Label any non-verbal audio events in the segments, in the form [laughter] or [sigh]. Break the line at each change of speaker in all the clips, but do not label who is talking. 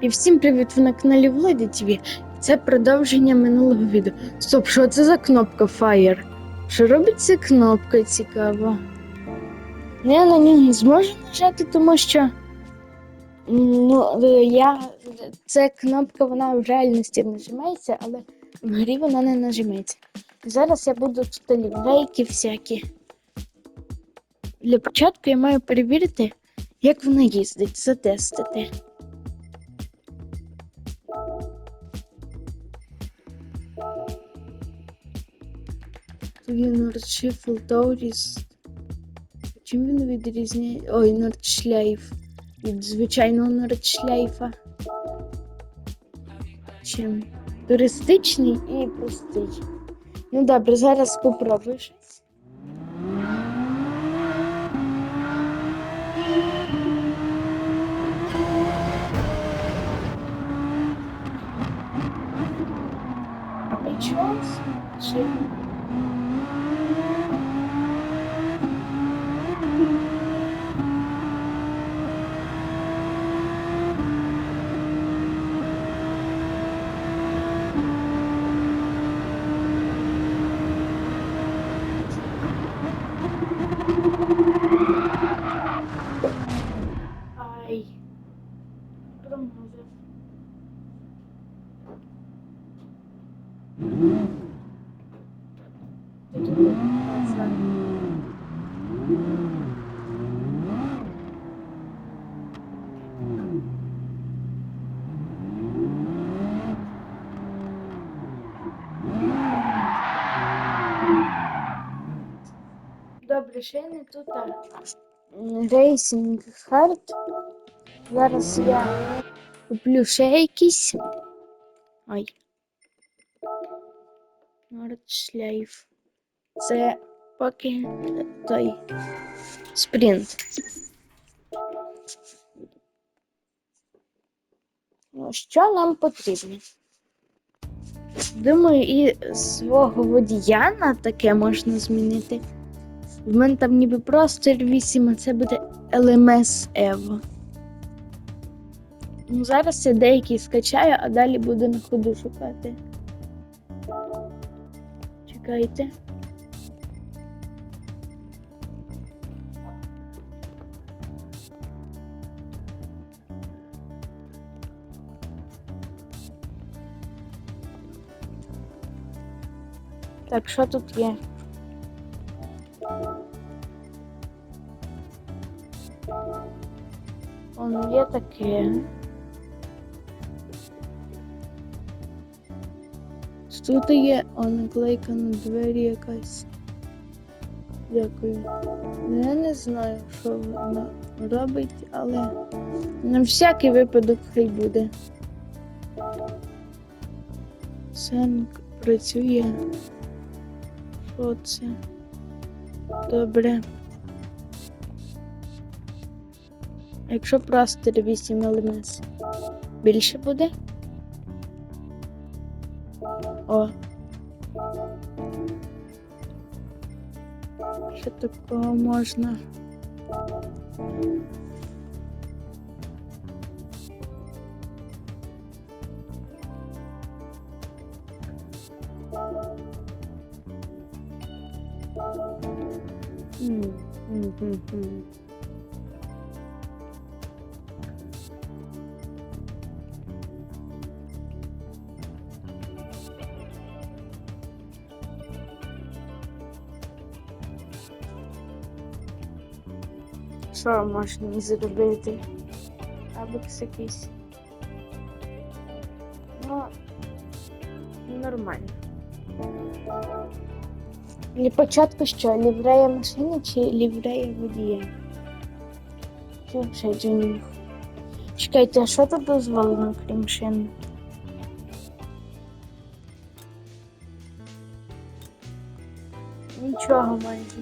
І всім привіт! Ви на каналі Владі ТВ. Це продовження минулого відео. Стоп, що це за кнопка Fire? Що робить ця кнопка цікаво? Ну, Я на ній не зможу нажати, тому що ну, е, я... ця кнопка вона в реальності нажимається, але в грі вона не нажиметься. Зараз я буду тут ліврейки всякі. Для початку я маю перевірити, як вона їздить, затестити. Він Nordschifel Тауріс. Чим він відрізняє? Ой, Нордшляйф. Від звичайного Нордшляйфа. Чим? Туристичний і простий. Ну добре, зараз попробую щось. Нічого. Чи... Ай. Промазав. Не тут. Рейсинг хард. Зараз я куплю ще якісь. Ой. Нордшлейф. Це поки той спринт. Ну, що нам потрібно? Думаю, і свого водія на таке можна змінити. В мене там ніби просто 8, а це буде LMS Evo. Ну, зараз я деякі скачаю, а далі буду на ходу шукати. Чекайте. Так, що тут є? Є таке. Тут є наклейка на двері якась. Дякую. Ну, Я не знаю, що вона робить, але на всякий випадок хай буде. Сенк працює. Що це? Добре. Якщо просто 8 ЛМС, більше буде? О. Що такого можна? М, Що можна зробити? Абекс якийсь. Ну, нормально. Для початку що? Ліврея машини чи ліврея водія? Чи ще джинінг? Чекайте, а що тут дозволено, крім шин? Нічого майже.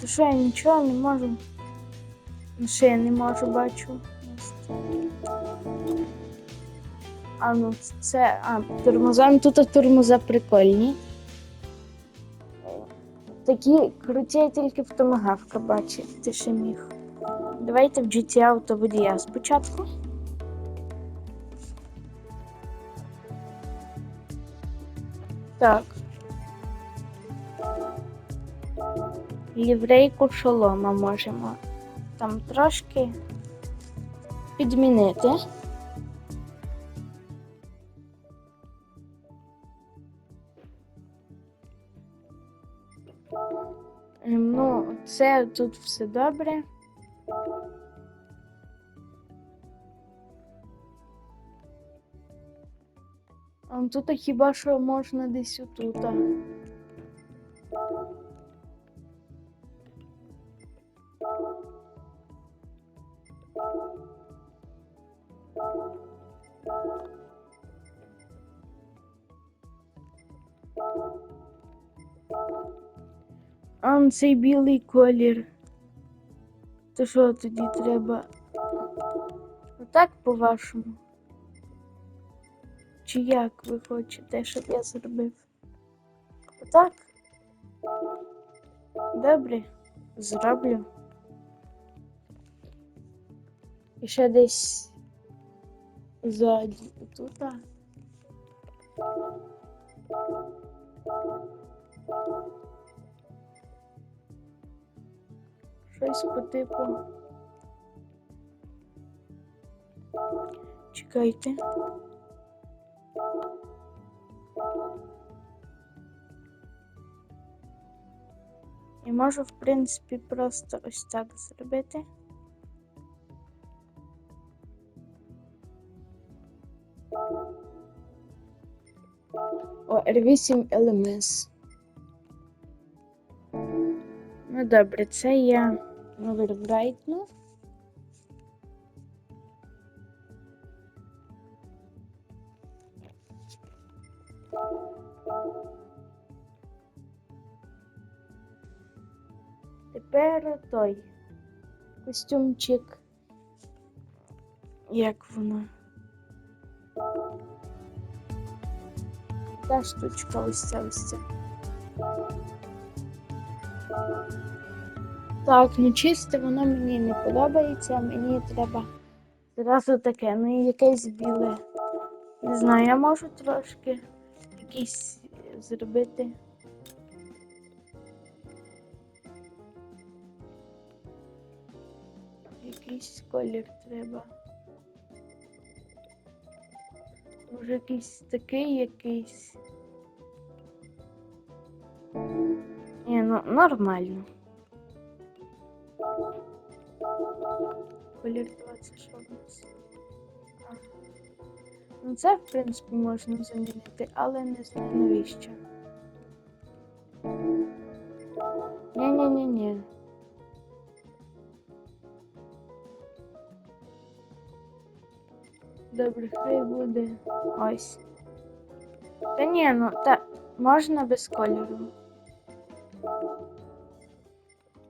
То що я нічого не можу. Ще я не можу бачу. А ну це. А, тормоза. Тут тормоза прикольні. Такі круті я тільки в Томагавка бачив, ти ще міг. Давайте в GT Auto водія спочатку. Так. Ліврейку шолома можемо там трошки підмінити. Ну, це тут все добре. Тут хіба що можна десь отут. Цей білий колір. То що тоді треба? Отак по-вашому? Чи як ви хочете, щоб я зробив? Отак? Добре, зроблю. І ще десь ззаді тут. Щось по типу. Чекайте. І можу, в принципі, просто ось так зробити. О, R8 LMS. Ну добре, це я овербрайтну. Тепер той костюмчик. Як воно? Та штучка ось ця ось ця. Так, ну чисте воно мені не подобається, мені треба зразу таке, ну і якесь біле. Не знаю, я можу трошки якийсь зробити. Якийсь колір треба. Може якийсь такий якийсь. Ні, ну нормально. Колір 20 що в нас. Ну це, в принципі, можна замінити, але не знаю навіщо. Ні-ні-ні-ні. Добре, хай буде ось. Та ні, ну та можна без кольору.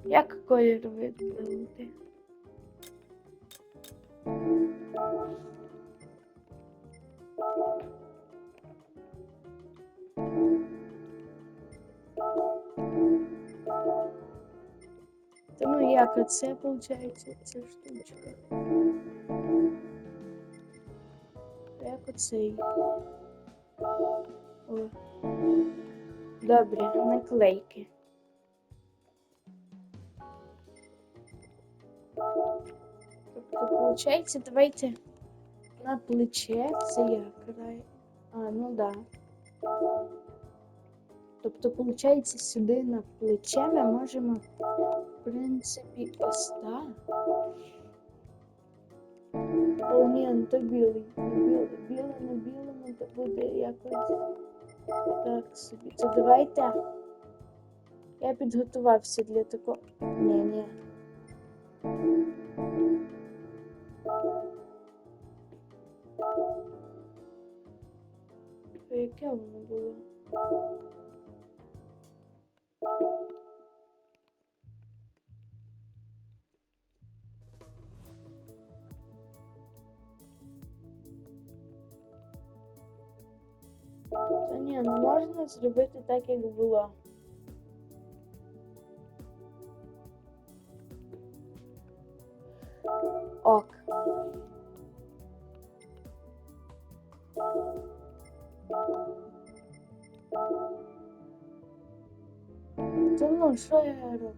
Як колір виділити? Та ну як оце виходить, ця штучка? Як оцей? О. Добре, наклейки. Тобто, виходить, давайте на плече це як край. А, ну да. Тобто, виходить, сюди на плече ми можемо, в принципі, ось так. О, ні, ну то білий. Білий, білий на білому, то буде якось так собі. То давайте. Я підготувався для такого. Ні, ні. То яке воно було? Та ні, ну можна зробити так, як було. Ок. Та ну, що я роблю?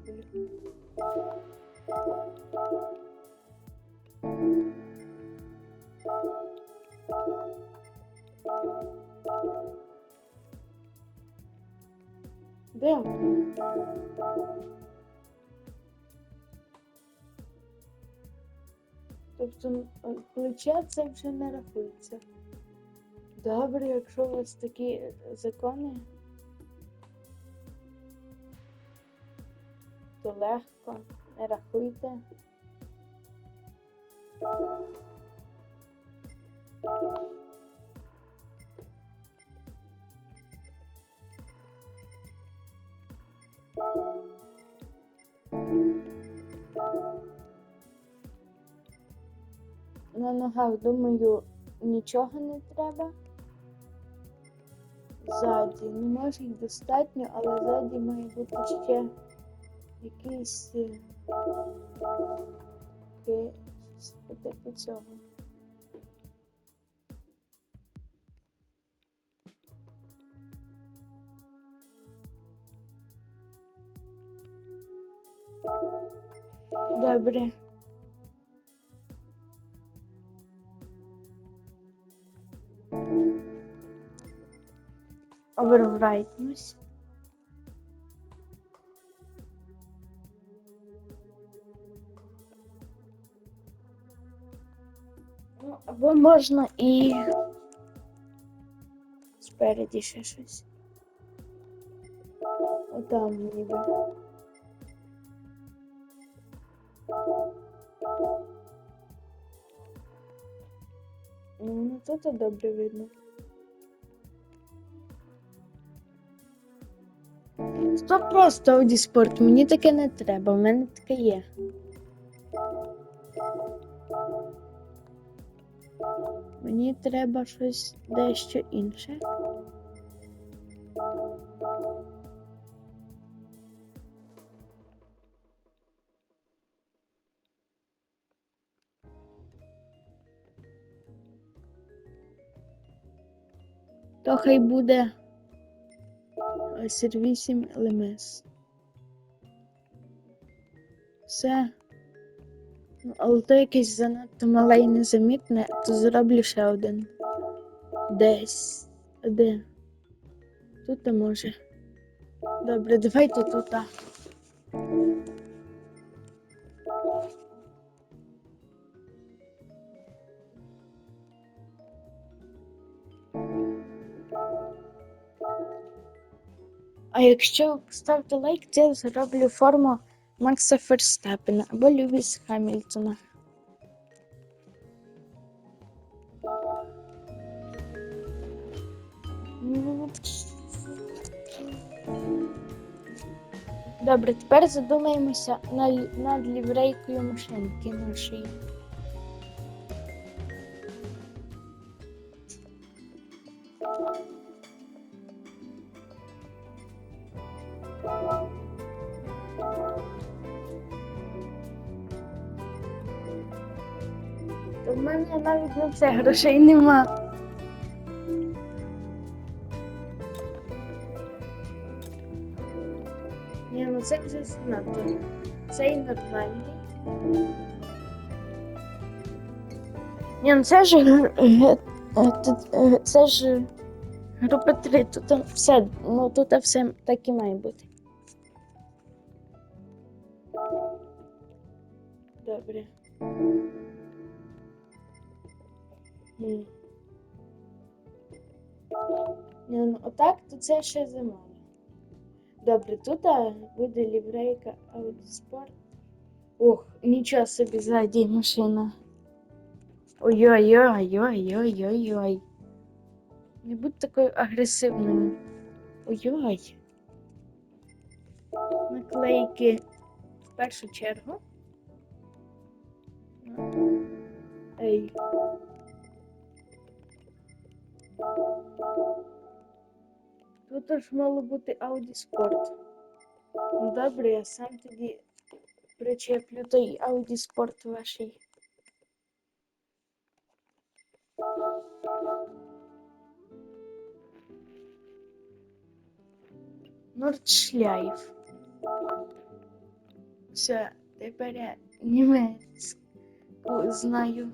Де? Тобто плече це вже не рахується. Добре, якщо у вас такі е, закони, то легко, не рахуйте. На ногах, думаю, нічого не треба. Ззаді. Ну, може достатньо, але ззаді має бути ще якийсь е, типу цього. Добре. Overwriteness. Ну, або можна і спереді ще щось. Отам ніби. Ну, тут добре видно. Стоп просто Audi Sport, мені таке не треба, в мене таке є. Мені треба щось дещо інше. То хай буде сервісім ЛМС. Все. Ну, але то якесь занадто мале і незамітне, то зроблю ще один. Десь. Де? Тут може. Добре, давайте тут. Якщо ви поставите лайк, я зроблю форму Макса Ферстапена або Льюіс Хамільтона. Добре, тепер задумаємося над ліврейкою машинки нашої. На це грошей нема. Ні, ну це вже занадто. Цей нормальний. Ні, ну це ж це ж група 3, тут все, ну тут все так і має бути. Добре. Ні, ну отак, то це ще замало. Добре, тут буде ліврейка Sport. Ох, нічого собі ззаді машина. Ой-ой-ой-ой-ой-ой-ой. Не будь такою агресивною. Ой-ой. Наклейки в першу чергу. Ей. Тут ж мало бути Audi Sport. Ну добре, я сам тоді причеплю той Audi Sport вашій Нордшляйф. Все, тепер я німецьку знаю.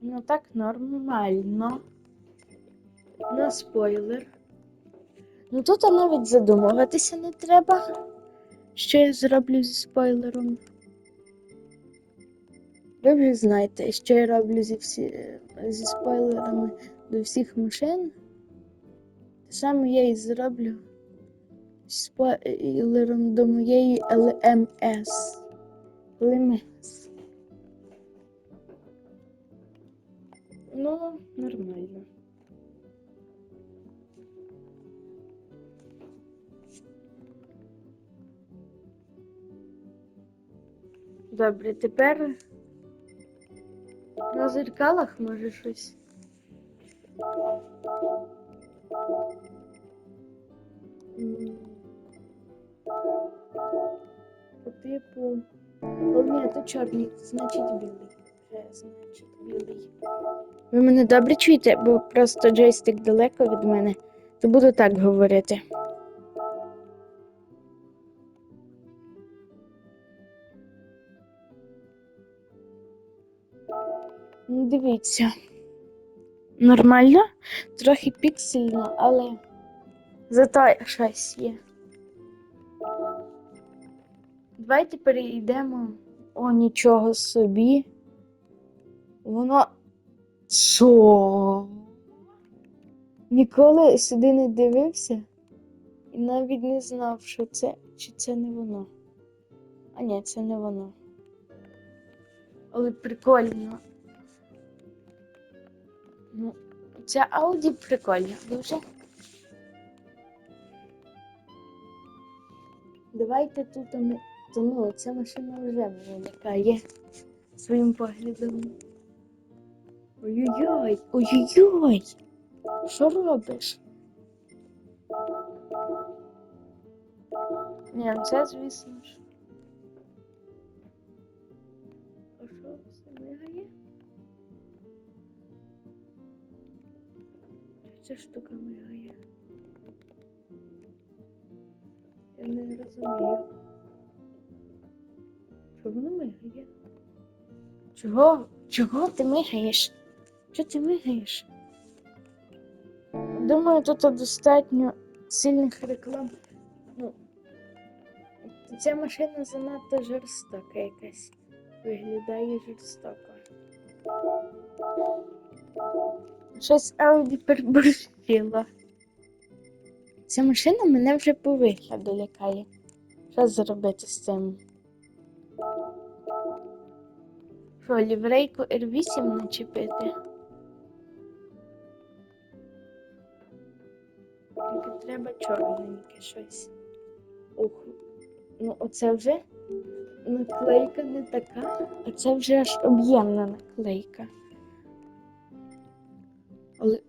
Ну так нормально. На спойлер. Ну тут навіть задумуватися не треба. Що я зроблю зі спойлером. Ви вже знаєте, що я роблю зі, всі... зі спойлерами до всіх машин. Те саме я і зроблю зі спойлером до моєї ЛМС. ЛМС. Ну, нормально. Добре, тепер на зеркалах може щось. По типу. О, ні, то чорний, значить білий. Вже значить білий. Ви мене добре чуєте, бо просто джойстик далеко від мене, то буду так говорити. Дивіться. Нормально, трохи піксельно, але зато щось є. Давайте перейдемо. О, нічого собі. Воно. Що? Ніколи сюди не дивився і навіть не знав, що це чи це не воно. А ні, це не воно. Але прикольно. Ну, ця Ауді прикольна дуже. Давайте тут ми. Ну, ця машина вже лякає своїм поглядом. Ой-ой-ой, ой-ой-ой. Що робиш? Ні, це звісно ж. Ця штука мигає. Я не розумію. Що воно мигає? Чого? Чого ти мигаєш? Чого ти мигаєш? Думаю, тут достатньо сильних реклам. Ну, ця машина занадто жорстока якась. Виглядає жорстоко. Щось Ауді переборщила. Ця машина мене вже по вигляду лякає. Що зробити з цим? Що, ліврейку R8 начепити? Тільки треба чорненьке щось. Ух. Ну, оце вже наклейка не така, а це вже аж об'ємна наклейка. Але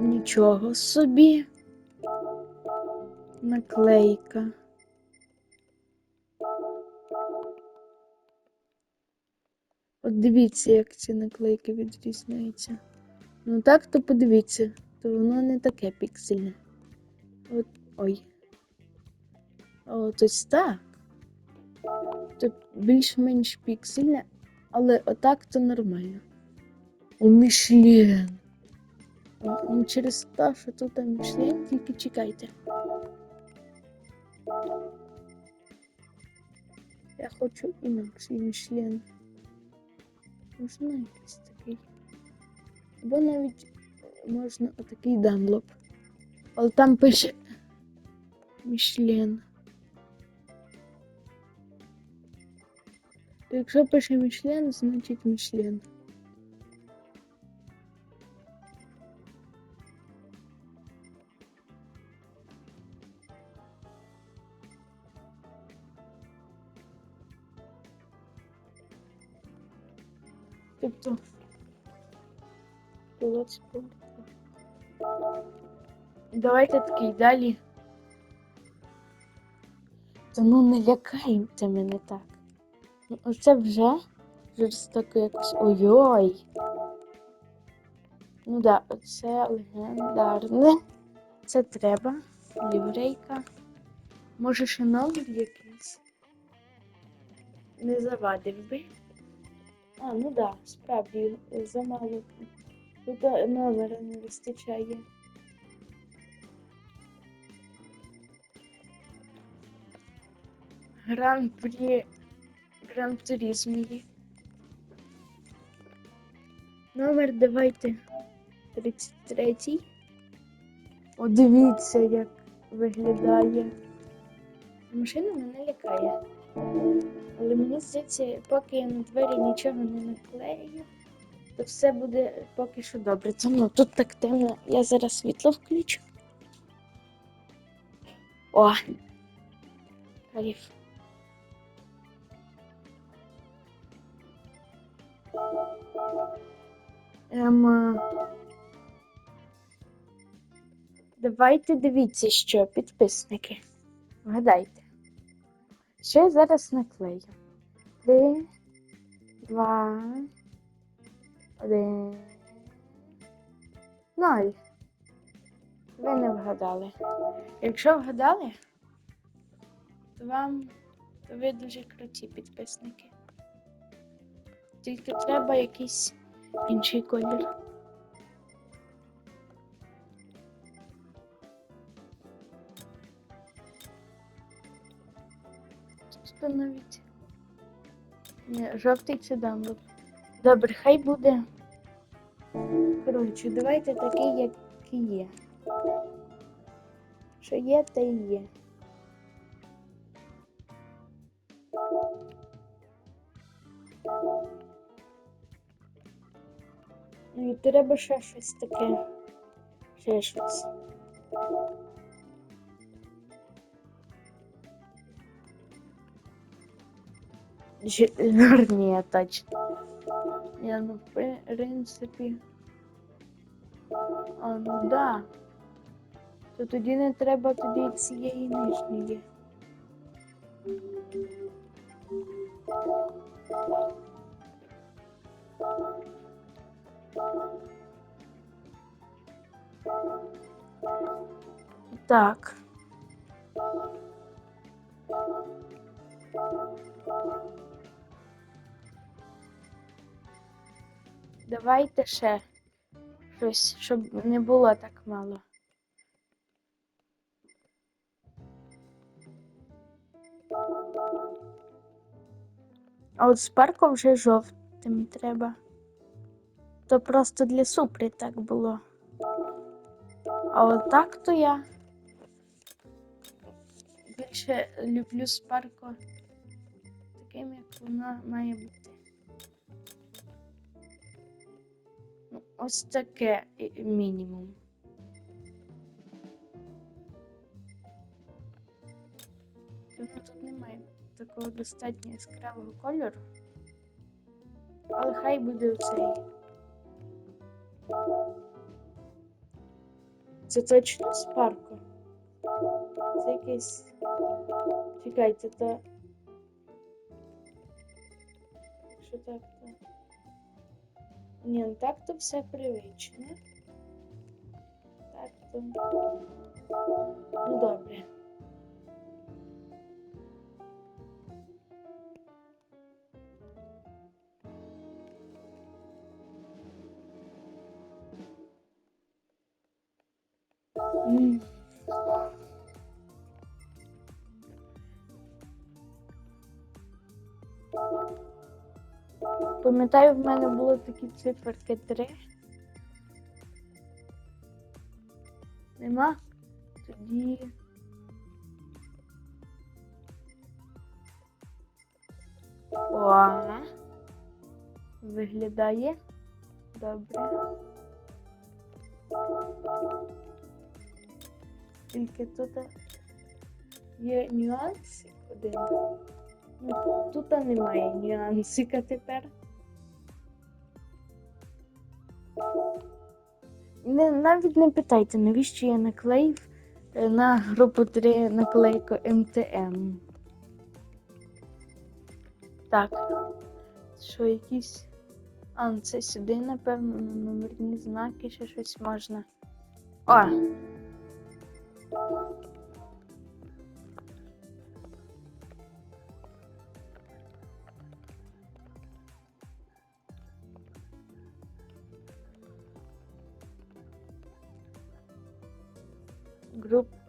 нічого собі. Наклейка. От дивіться, як ці наклейки відрізняються. Ну так, то подивіться, то воно не таке піксельне. От, ой. Ось так. Тут більш-менш піксельне, але отак то нормально. У Мішлен. Ну, через те, що тут Мішлен, тільки чекайте. Я хочу інакший Мішлен. Можна якийсь такий. Або навіть можна отакий данлоп. Але там пише Мішлен. То якщо пише Мішлен, значить Мішлен. 30 пунктів. Давайте такий далі. Та ну не лякайте мене так. Ну, оце вже жорстоко якось. Ой-ой. Ну да, оце легендарне. Це треба. Ліврейка. Може, ще номер якийсь? Не завадив би. А, ну да, справді замало Тут номера не вистачає. Гран Туризм є. Номер давайте 33. О, дивіться, як виглядає. Машина мене лякає. Але мені здається, поки я на двері нічого не наклею, то все буде поки що добре. Тому тут так темно. Я зараз світло включу. О! Кайф. Ем... е, Давайте дивіться, що підписники. Вгадайте. Що я зараз наклею? Три, два, один. Ноль. Ви не вгадали. Якщо вгадали, то вам то ви дуже круті підписники. Тільки треба якийсь інший колір. Тут навіть. Ні, жовтий це дамбл. Добре, хай буде. Коротше, давайте такий, який є. Що є, те і є. Ну і треба ще щось таке. Ще щось. [laughs] Ні, точно. Я, ну, в принципі. А, ну да. То тоді не треба тоді цієї нижньої. Так. Давайте ще щось, щоб не було так мало. А от з парку вже жовтим треба. То просто для супри так було. А от так то я більше люблю спарко таким, як вона має бути. Ось таке мінімум. Тут немає такого достатньо яскравого кольору. Але хай буде оцей. Це точно спарко? Це якийсь. Чекайте, то. Що так? Ні, ну так то все привично. Так то. Ну добре. М. Пам'ятаю, в мене були такі циферки 3. Нема? Тоді. О. Виглядає. Добре. Тільки тут є нюанс один. Ну, тут немає нюансика тепер. Не, навіть не питайте, навіщо я наклеїв е, на групу 3 наклейку МТМ. Так. Що якісь А, ну це сюди, напевно, на номерні знаки ще щось можна. О!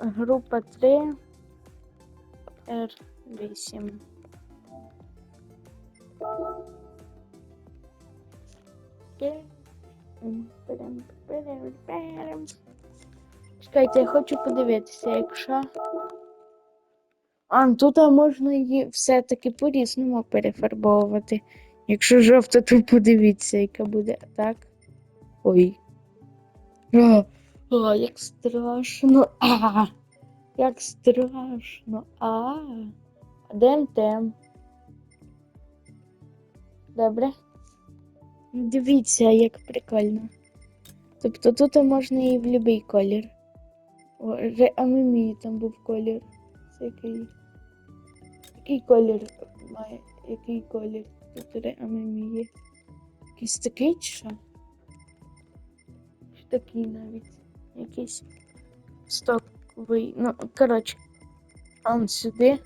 Група 3 R8. Чекайте, я хочу подивитися, якщо. А, ну тут можна її все-таки по-різному перефарбовувати. Якщо жовта, то подивіться, яка буде, так? Ой. А, як страшно. А, [coughs] як страшно. А. Де МТМ? Добре. Ну, Дивіться, як прикольно. Тобто тут можна і в будь-який колір. О, а мені там був колір. Це який? Який колір має? Який колір? Тут реамемії. Якийсь такий чи що? Такий навіть. Якийсь стоковий. Ну, коротше. Он сюди.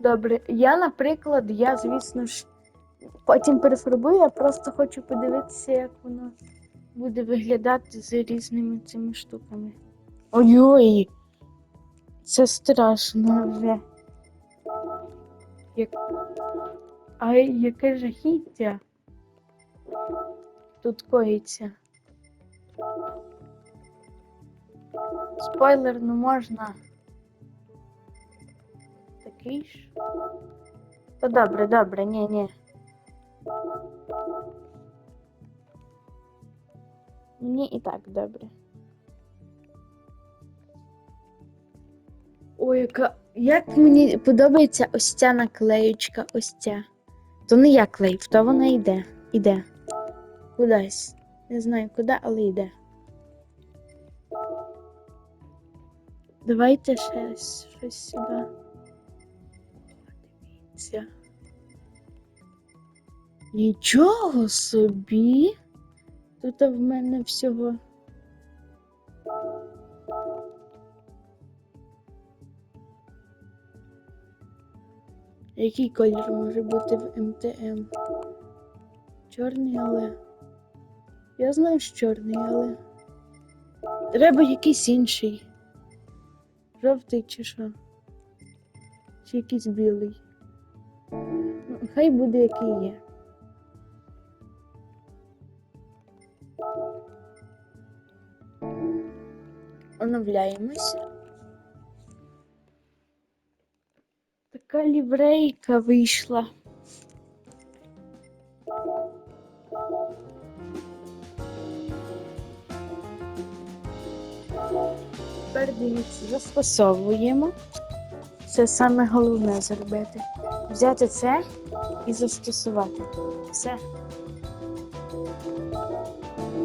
Добре. Я, наприклад, я, звісно ж, потім перефарбую, я просто хочу подивитися, як воно буде виглядати з різними цими штуками. Ой-ой! Це страшно вже. Як... Ай, яке жахіття. Тут коїться. Спойлер, ну можна. Такий ж. Та добре, добре, ні, ні. Мені і так добре. Ой, яка. Як мені подобається ось ця наклеючка, ось ця. То не я клеїв, то вона йде. Іде. Кудись. Не знаю куди, але йде. Давайте ще щось сюди. О, Дивіться. Нічого собі. Тут в мене всього. Який колір може бути в МТМ? Чорний, але. Я знаю, що чорний, але. Треба якийсь інший. Жовтий чи що? Чи якийсь білий. Ну, хай буде який є. Оновляємося. Така ліврейка вийшла. Тепер дивіться, застосовуємо. Це саме головне зробити. Взяти це і застосувати. Все.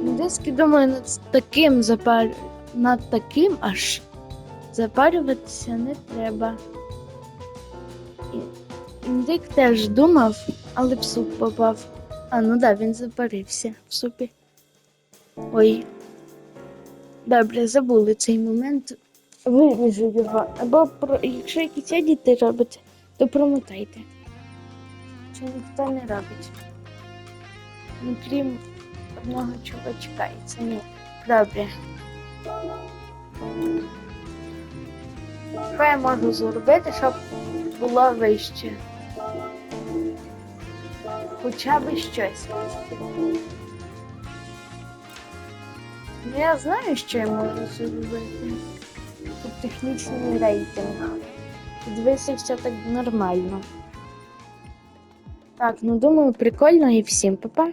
Диски, думаю, над таким запар... над таким аж запарюватися не треба. Індик теж думав, але в суп попав. А, ну да, він запарився в супі. Ой. Добре, забули цей момент. Виріжу його. Або про... якщо якісь діти робите, то промотайте. Чи ніхто не робить. Ну, крім одного чувачка, і це ні. Добре. Що я можу зробити, щоб було вище? Хоча б щось. Я знаю, що я можу зробити. Тут технічний рейтинг. Дивися, все так нормально. Так, ну думаю, прикольно і всім па-па.